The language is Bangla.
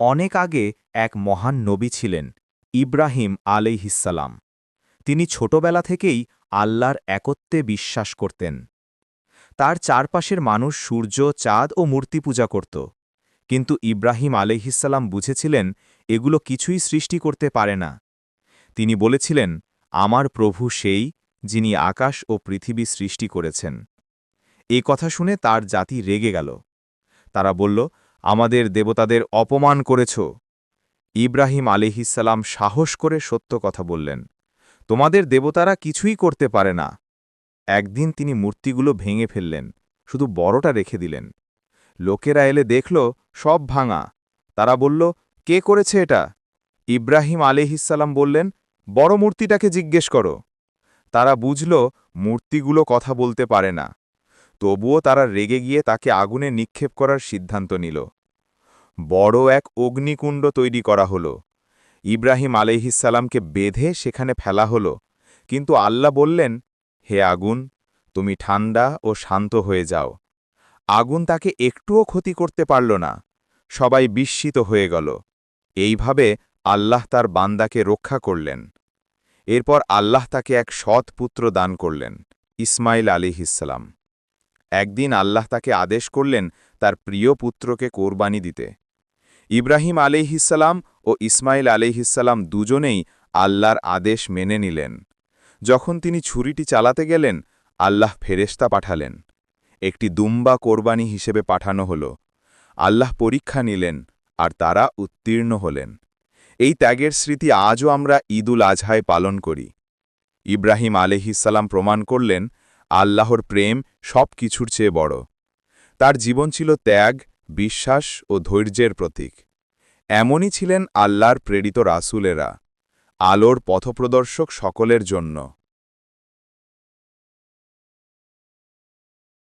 অনেক আগে এক মহান নবী ছিলেন, ইব্রাহিম আলাইহিসালাম তিনি ছোটবেলা থেকেই আল্লাহর একত্বে বিশ্বাস করতেন। তার চারপাশের মানুষ সূর্য, চাঁদ ও মূর্তি পূজা করত। কিন্তু ইব্রাহিম আলাইহিসাল্লাম বুঝেছিলেন, এগুলো কিছুই সৃষ্টি করতে পারে না। তিনি বলেছিলেন, আমার প্রভু সেই, যিনি আকাশ ও পৃথিবী সৃষ্টি করেছেন। এই কথা শুনে তার জাতি রেগে গেল। তারা বলল আমাদের দেবতাদের অপমান করেছ। ইব্রাহিম আলিহিসাল্লাম সাহস করে সত্য কথা বললেন, তোমাদের দেবতারা কিছুই করতে পারে না। একদিন তিনি মূর্তিগুলো ভেঙে ফেললেন, শুধু বড়টা রেখে দিলেন। লোকেরা এলে দেখল, সব ভাঙা। তারা বলল, কে করেছে এটা? ইব্রাহিম আলিহিসাল্লাম বললেন, বড় মূর্তিটাকে জিজ্ঞেস করো। তারা বুঝল, মূর্তিগুলো কথা বলতে পারে না। তবুও তারা রেগে গিয়ে তাকে আগুনে নিক্ষেপ করার সিদ্ধান্ত নিল। বড় এক অগ্নিকুণ্ড তৈরি করা হল। ইব্রাহিম আলহিসাল্লামকে বেঁধে সেখানে ফেলা হল। কিন্তু আল্লাহ বললেন, হে আগুন, তুমি ঠান্ডা ও শান্ত হয়ে যাও। আগুন তাকে একটুও ক্ষতি করতে পারল না। সবাই বিস্মিত হয়ে গেল। এইভাবে আল্লাহ তার বান্দাকে রক্ষা করলেন। এরপর আল্লাহ তাকে এক সৎ পুত্র দান করলেন ইসমাইল আলিহিসাল্লাম একদিন আল্লাহ তাকে আদেশ করলেন তার প্রিয় পুত্রকে কোরবানি দিতে। ইব্রাহিম আলিহিসাল্লাম ও ইসমাইল আলিহিসাল্লাম দুজনেই আল্লাহর আদেশ মেনে নিলেন। যখন তিনি ছুরিটি চালাতে গেলেন, আল্লাহ ফেরেস্তা পাঠালেন। একটি দুম্বা কোরবানি হিসেবে পাঠানো হল। আল্লাহ পরীক্ষা নিলেন আর তারা উত্তীর্ণ হলেন। এই ত্যাগের স্মৃতি আজও আমরা ঈদুল আজহায় পালন করি। ইব্রাহিম আলহিসাল্লাম প্রমাণ করলেন, আল্লাহর প্রেম সব কিছুর চেয়ে বড়। তার জীবন ছিল ত্যাগ বিশ্বাস ও ধৈর্যের প্রতীক। এমনই ছিলেন আল্লাহর প্রেরিত রাসুলেরা আলোর পথপ্রদর্শক সকলের জন্য।